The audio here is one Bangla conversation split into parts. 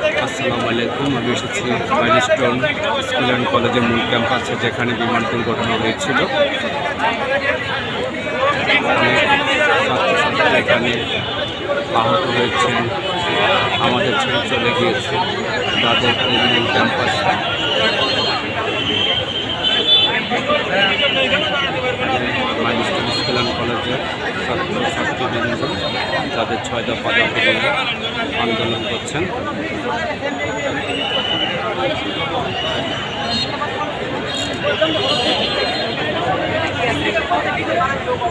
আসসালামু আলাইকুম। আমি এসেছি মাইলস্টোন স্কুল অ্যান্ড কলেজের মূল ক্যাম্প আছে যেখানে বিমান দুর্ঘটনা হয়েছিল। এখানে আহত হয়েছেন আমাদের ছেড়ে চলে গিয়েছে তাদের মূল ক্যাম্পাসে। মাইলস্টোন স্কুল অ্যান্ড কলেজের ছাত্র ছাত্রীবৃন্দ তাদের ছয় দফা দাবি নিয়ে আন্দোলন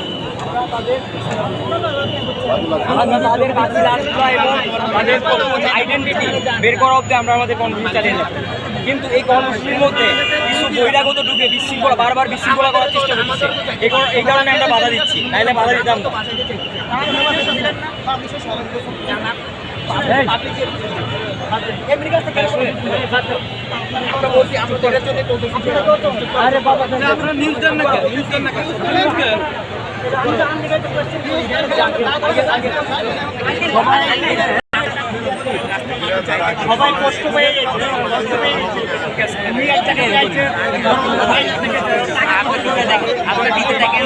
তাদের কাছে রাস্তা এবং তাদের আইডেন্টিটি বের করা অব্দি আমরা আমাদের কর্মসূচি চালিয়ে যাব। কিন্তু এই কর্মসূচির মধ্যে কিছু বহিরাগত ঢুকে বিশৃঙ্খলা বারবার বিশৃঙ্খলা করার চেষ্টা করছে। এই কারণে আমরা বাধা দিচ্ছি নাইলে বাধা দিতাম না। আরে বাবা আপনারা নিউজ দেন না কেন? নিউজ দেন না কেন? সবাই কষ্ট পেয়ে গেছে কষ্ট পেয়ে গেছে একটা চাইছে আপনার দেখেন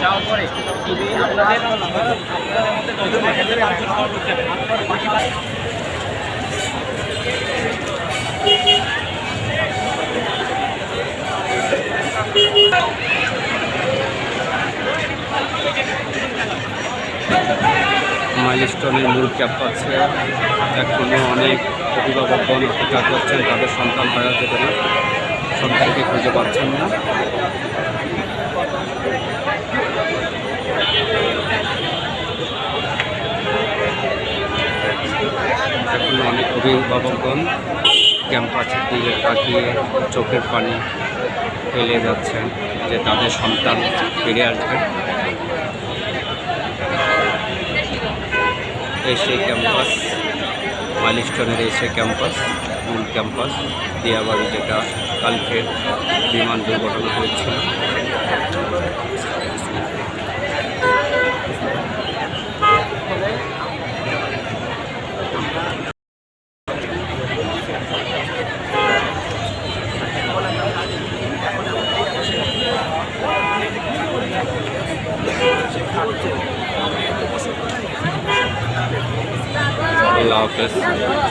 যাওয়ার পরে যদি আপনাদের আপনাদের মধ্যে মাইলস্টোনের মূল ক্যাম্প আছে এখনও অনেক অভিভাবকগণ অপেক্ষা করছেন, তাদের সন্তান হারা যেতে না সন্তানকে খুঁজে পাচ্ছেন না। এখনও অনেক অভিভাবকগণ ক্যাম্পাসের দিকে তাকিয়ে চোখের পানি ফেলে যাচ্ছেন যে তাদের সন্তান ফিরে আসবে। এসে ক্যাম্পাস মাইলস্টোনের এসে ক্যাম্পাস মূল ক্যাম্পাস দিয়াবাড়ি যেটা কালকের বিমান দুর্ঘটনা হয়েছিল। আল্লাহ হাফেজ